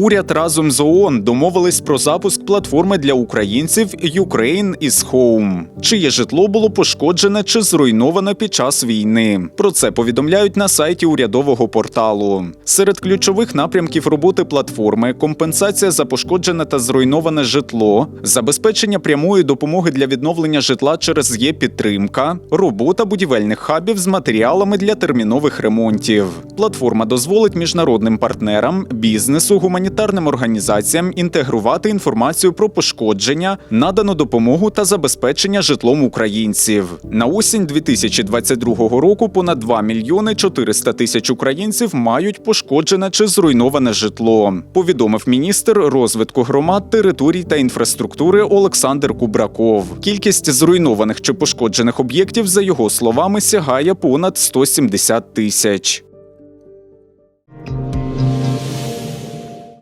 Уряд разом з ООН домовились про запуск платформи для українців Ukraine is Home, чиє житло було пошкоджене чи зруйноване під час війни. Про це повідомляють на сайті урядового порталу. Серед ключових напрямків роботи платформи компенсація за пошкоджене та зруйноване житло, забезпечення прямої допомоги для відновлення житла через є підтримка, робота будівельних хабів з матеріалами для термінових ремонтів. Платформа дозволить міжнародним партнерам, бізнесу, гуманітарним організаціям інтегрувати інформацію про пошкодження, надану допомогу та забезпечення житлом українців. На осінь 2022 року понад 2 мільйони 400 тисяч українців мають пошкоджене чи зруйноване житло. Повідомив міністр розвитку громад, територій та інфраструктури Олександр Кубраков. Кількість зруйнованих чи пошкоджених об'єктів, за його словами, сягає понад 170 тисяч.